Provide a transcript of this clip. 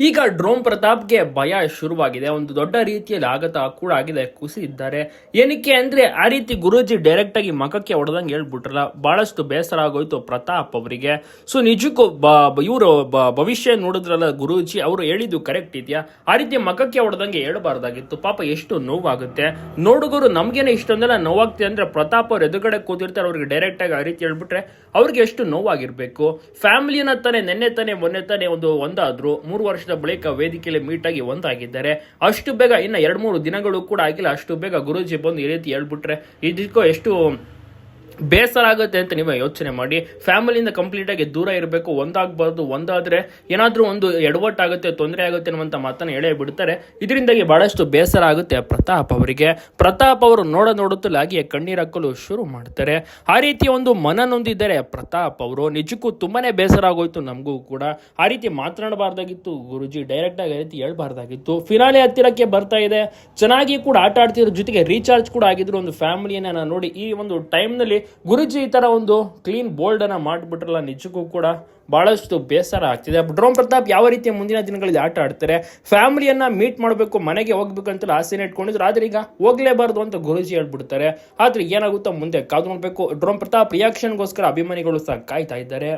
ಈಗ ಡ್ರೋನ್ ಪ್ರತಾಪ್ಗೆ ಭಯ ಶುರುವಾಗಿದೆ. ಒಂದು ದೊಡ್ಡ ರೀತಿಯಲ್ಲಿ ಆಗತ ಕೂಡ ಆಗಿದೆ. ಕುಸಿದಿದ್ದಾರೆ ಏನಕ್ಕೆ ಅಂದ್ರೆ ಆ ರೀತಿ ಗುರೂಜಿ ಡೈರೆಕ್ಟ್ ಆಗಿ ಮಖಕ್ಕೆ ಹೊಡೆದಂಗೆ ಹೇಳ್ಬಿಟ್ರಲ್ಲ, ಬಹಳಷ್ಟು ಬೇಸರ ಆಗೋಯ್ತು ಪ್ರತಾಪ್ ಅವರಿಗೆ. ಸೊ ನಿಜಕ್ಕೂ ಇವರು ಭವಿಷ್ಯ ನೋಡಿದ್ರಲ್ಲ ಗುರೂಜಿ, ಅವರು ಹೇಳಿದ್ದು ಕರೆಕ್ಟ್ ಇದೆಯಾ? ಆ ರೀತಿ ಮಖಕ್ಕೆ ಹೊಡೆದಂಗೆ ಹೇಳಬಾರ್ದಾಗಿತ್ತು. ಪಾಪ ಎಷ್ಟು ನೋವಾಗುತ್ತೆ. ನೋಡುಗರು ನಮ್ಗೇನೆ ಇಷ್ಟೊಂದೆಲ್ಲ ನೋವಾಗ್ತಿದೆ ಅಂದ್ರೆ ಪ್ರತಾಪ್ ಅವ್ರು ಎದುರುಗಡೆ ಕೂತಿರ್ತಾರೆ, ಅವ್ರಿಗೆ ಡೈರೆಕ್ಟ್ ಆಗಿ ಆ ರೀತಿ ಹೇಳ್ಬಿಟ್ರೆ ಅವ್ರಿಗೆ ಎಷ್ಟು ನೋವಾಗಿರ್ಬೇಕು? ಫ್ಯಾಮಿಲಿನ ತಾನೆ, ನೆನ್ನೆ ತಾನೆ, ಮೊನ್ನೆ ತಾನೆ ಒಂದು ಒಂದಾದ್ರು, ಮೂರು ವರ್ಷದ ಬಳಿಕ ವೇದಿಕೆಯಲ್ಲಿ ಮೀಟ್ ಆಗಿ ಒಂದಾಗಿದ್ದಾರೆ. ಅಷ್ಟು ಬೇಗ ಇನ್ನು ಎರಡು ಮೂರು ದಿನಗಳು ಕೂಡ ಆಗಿಲ್ಲ. ಅಷ್ಟು ಬೇಗ ಗುರೂಜಿ ಬಂದು ಈ ರೀತಿ ಹೇಳ್ಬಿಟ್ರೆ ಇದಕ್ಕೂ ಎಷ್ಟು ಬೇಸರ ಆಗುತ್ತೆ ಅಂತ ನೀವೇ ಯೋಚನೆ ಮಾಡಿ. ಫ್ಯಾಮಿಲಿಯಿಂದ ಕಂಪ್ಲೀಟ್ ಆಗಿ ದೂರ ಇರಬೇಕು, ಒಂದಾಗಬಾರ್ದು, ಒಂದಾದ್ರೆ ಏನಾದ್ರೂ ಒಂದು ಎಡವಟ್ಟಾಗುತ್ತೆ ತೊಂದರೆ ಆಗುತ್ತೆ ಅನ್ನುವಂಥ ಮಾತನ್ನ ಹೇಳೇ ಬಿಡ್ತಾರೆ. ಇದರಿಂದಾಗಿ ಬಹಳಷ್ಟು ಬೇಸರ ಆಗುತ್ತೆ ಪ್ರತಾಪ್ ಅವರಿಗೆ. ಪ್ರತಾಪ್ ಅವರು ನೋಡ ನೋಡುತ್ತಲೇ ಆಗಿ ಕಣ್ಣೀರು ಹಾಕಲು ಶುರು ಮಾಡ್ತಾರೆ. ಆ ರೀತಿ ಒಂದು ಮನ ನೊಂದಿದ್ದಾರೆ ಪ್ರತಾಪ್ ಅವರು ನಿಜಕ್ಕೂ ತುಂಬಾನೇ ಬೇಸರ ಆಗೋಯ್ತು ನಮಗೂ ಕೂಡ. ಆ ರೀತಿ ಮಾತನಾಡಬಾರ್ದಾಗಿತ್ತು, ಗುರುಜಿ ಡೈರೆಕ್ಟ್ ಆಗಿ ಆ ರೀತಿ ಹೇಳ್ಬಾರ್ದಾಗಿತ್ತು. ಫಿನಾಲೆ ಹತ್ತಿರಕ್ಕೆ ಬರ್ತಾ ಇದೆ. ಚೆನ್ನಾಗಿ ಕೂಡ ಆಟ ಆಡ್ತಿರೋ ಜೊತೆಗೆ ರೀಚಾರ್ಜ್ ಕೂಡ ಆಗಿದ್ರು ಒಂದು ಫ್ಯಾಮಿಲಿಯನ್ನು ನಾನು ನೋಡಿ ಈ ಒಂದು ಟೈಮ್ನಲ್ಲಿ ಗುರುಜಿ ಈ ತರ ಒಂದು ಕ್ಲೀನ್ ಬೋಲ್ಡ್ ಮಾಡಿಬಿಟ್ರಲ್ಲ, ನಿಜಕ್ಕೂ ಕೂಡ ಬಹಳಷ್ಟು ಬೇಸರ ಆಗ್ತಿದೆ. ಡ್ರೋಮ್ ಪ್ರತಾಪ್ ಯಾವ ರೀತಿಯ ಮುಂದಿನ ದಿನಗಳಲ್ಲಿ ಆಟ ಆಡ್ತಾರೆ? ಫ್ಯಾಮಿಲಿಯನ್ನ ಮೀಟ್ ಮಾಡಬೇಕು, ಮನೆಗೆ ಹೋಗ್ಬೇಕು ಅಂತ ಆಸೆನ ಇಟ್ಕೊಂಡಿದ್ರು. ಆದ್ರೆ ಈಗ ಹೋಗ್ಲೇಬಾರ್ದು ಅಂತ ಗುರುಜಿ ಹೇಳ್ಬಿಡ್ತಾರೆ. ಆದ್ರೆ ಏನಾಗುತ್ತೋ ಮುಂದೆ ಕಾದು ನೋಡಬೇಕು. ಡ್ರೋಮ್ ಪ್ರತಾಪ್ ರಿಯಾಕ್ಷನ್ಗೋಸ್ಕರ ಅಭಿಮಾನಿಗಳು ಸಹ ಕಾಯ್ತಾ ಇದ್ದಾರೆ.